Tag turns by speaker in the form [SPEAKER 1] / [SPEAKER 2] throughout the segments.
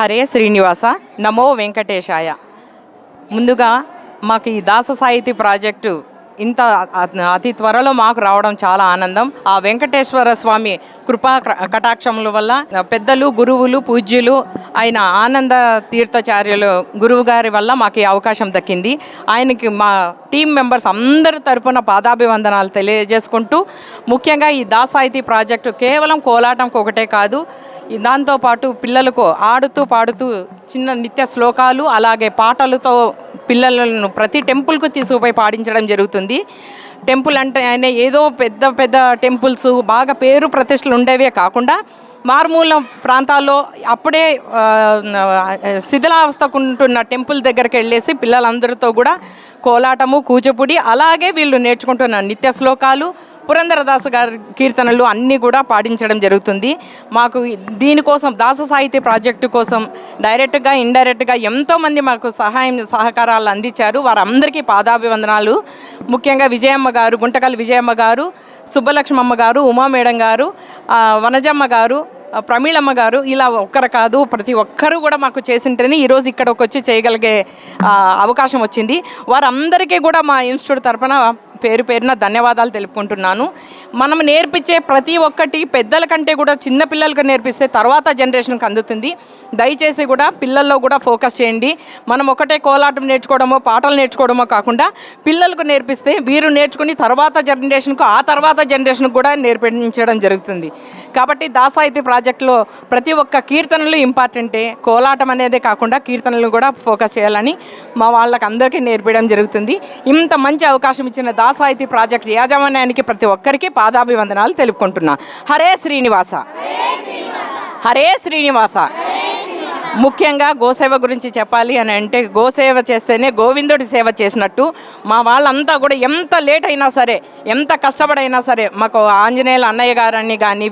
[SPEAKER 1] హరే శ్రీనివాస నమో వెంకటేశాయ. ముందుగా మాకు ఈ దాస సాహితీ ప్రాజెక్టు ఇంత అతి త్వరలో మాకు రావడం చాలా ఆనందం. ఆ వెంకటేశ్వర స్వామి కృపా క- కటాక్షముల వల్ల పెద్దలు గురువులు పూజ్యులు ఆయన ఆనంద తీర్థచార్యులు గురువు గారి వల్ల మాకు ఈ అవకాశం దక్కింది. ఆయనకి మా టీం మెంబర్స్ అందరి తరపున పాదాభివందనాలు తెలియజేసుకుంటూ ముఖ్యంగా ఈ దాసాయితీ ప్రాజెక్టు కేవలం కోలాటంకి ఒకటే కాదు దాంతోపాటు పిల్లలకు ఆడుతూ పాడుతూ చిన్న నిత్య శ్లోకాలు అలాగే పాటలతో పిల్లలను ప్రతి టెంపుల్కు తీసుకుపోయి పాడించడం జరుగుతుంది. టెంపుల్ అంటే ఆయన ఏదో పెద్ద పెద్ద టెంపుల్స్ బాగా పేరు ప్రతిష్టలు ఉండేవే కాకుండా మారుమూల ప్రాంతాల్లో అప్పుడే శిథిలావస్థకు ఉంటున్న టెంపుల్ దగ్గరికి వెళ్ళేసి పిల్లలందరితో కూడా కోలాటము కూచిపూడి అలాగే వీళ్ళు నేర్చుకుంటున్న నిత్య శ్లోకాలు పురంధరదాసు గారి కీర్తనలు అన్నీ కూడా పాటించడం జరుగుతుంది. మాకు దీనికోసం దాస సాహిత్య ప్రాజెక్టు కోసం డైరెక్ట్గా ఇండైరెక్ట్గా ఎంతోమంది మాకు సహాయం సహకారాలు అందించారు. వారందరికీ పాదాభివందనాలు. ముఖ్యంగా విజయమ్మ గారు గుంటకల్ విజయమ్మ గారు సుబ్బలక్ష్మమ్మ గారు ఉమా మేడం గారు వనజమ్మ గారు ప్రమీళమ్మ గారు ఇలా ఒక్కరు కాదు ప్రతి ఒక్కరు కూడా మాకు చేసింటేనే ఈరోజు ఇక్కడికి వచ్చి చేయగలిగే అవకాశం వచ్చింది. వారందరికీ కూడా మా ఇన్స్టిట్యూట్ తరఫున పేరు పేరున ధన్యవాదాలు తెలుపుకుంటున్నాను. మనం నేర్పించే ప్రతి ఒక్కటి పెద్దల కంటే కూడా చిన్న పిల్లలకు నేర్పిస్తే తర్వాత జనరేషన్కి అందుతుంది. దయచేసి కూడా పిల్లల్లో కూడా ఫోకస్ చేయండి. మనం ఒకటే కోలాటం నేర్చుకోవడమో పాటలు నేర్చుకోవడమో కాకుండా పిల్లలకు నేర్పిస్తే వీరు నేర్చుకుని తర్వాత జనరేషన్కు ఆ తర్వాత జనరేషన్కు కూడా నేర్పించడం జరుగుతుంది. కాబట్టి దాసాయితీ ప్రాజెక్టులో ప్రతి ఒక్క కీర్తనలు ఇంపార్టెంటే కోలాటం అనేదే కాకుండా కీర్తనలు కూడా ఫోకస్ చేయాలని మా వాళ్ళకి అందరికీ నేర్పించడం జరుగుతుంది. ఇంత మంచి అవకాశం ఇచ్చిన దా దాసాయితీ ప్రాజెక్ట్ యాజమాన్యానికి ప్రతి ఒక్కరికి పాదాభివందనాలు తెలుపుకుంటున్నా. హరే శ్రీనివాస. హరే శ్రీనివాస. ముఖ్యంగా గోసేవ గురించి చెప్పాలి అని అంటే గోసేవ చేస్తేనే గోవిందుడి సేవ చేసినట్టు మా వాళ్ళంతా కూడా ఎంత లేట్ అయినా సరే ఎంత కష్టపడైనా సరే మాకు ఆంజనేయుల అన్నయ్య గారని కానీ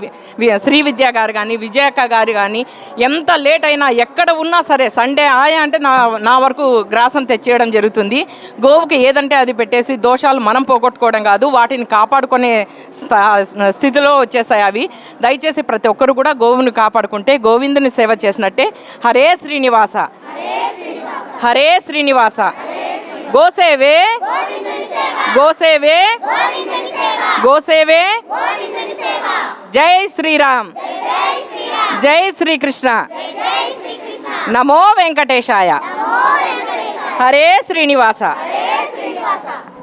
[SPEAKER 1] శ్రీ విద్య గారు కానీ విజయక్క గారు కానీ ఎంత లేట్ అయినా ఎక్కడ ఉన్నా సరే సండే ఆయా అంటే నా నా వరకు గ్రాసం తెచ్చేయడం జరుగుతుంది. గోవుకి ఏదంటే అది పెట్టేసి దోషాలు మనం పోగొట్టుకోవడం కాదు వాటిని కాపాడుకునే స్థా- స్థితిలో వచ్చేసాయి అవి. దయచేసి ప్రతి ఒక్కరు కూడా గోవుని కాపాడుకుంటే గోవిందుని సేవ చేసినట్టే హరే శ్రీనివాస. హరే శ్రీనివాస. గోసేవే. గోసేవే. గోసేవే. జై శ్రీరామ్. జై శ్రీకృష్ణ. నమో వెంకటేశాయ. హరే శ్రీనివాస.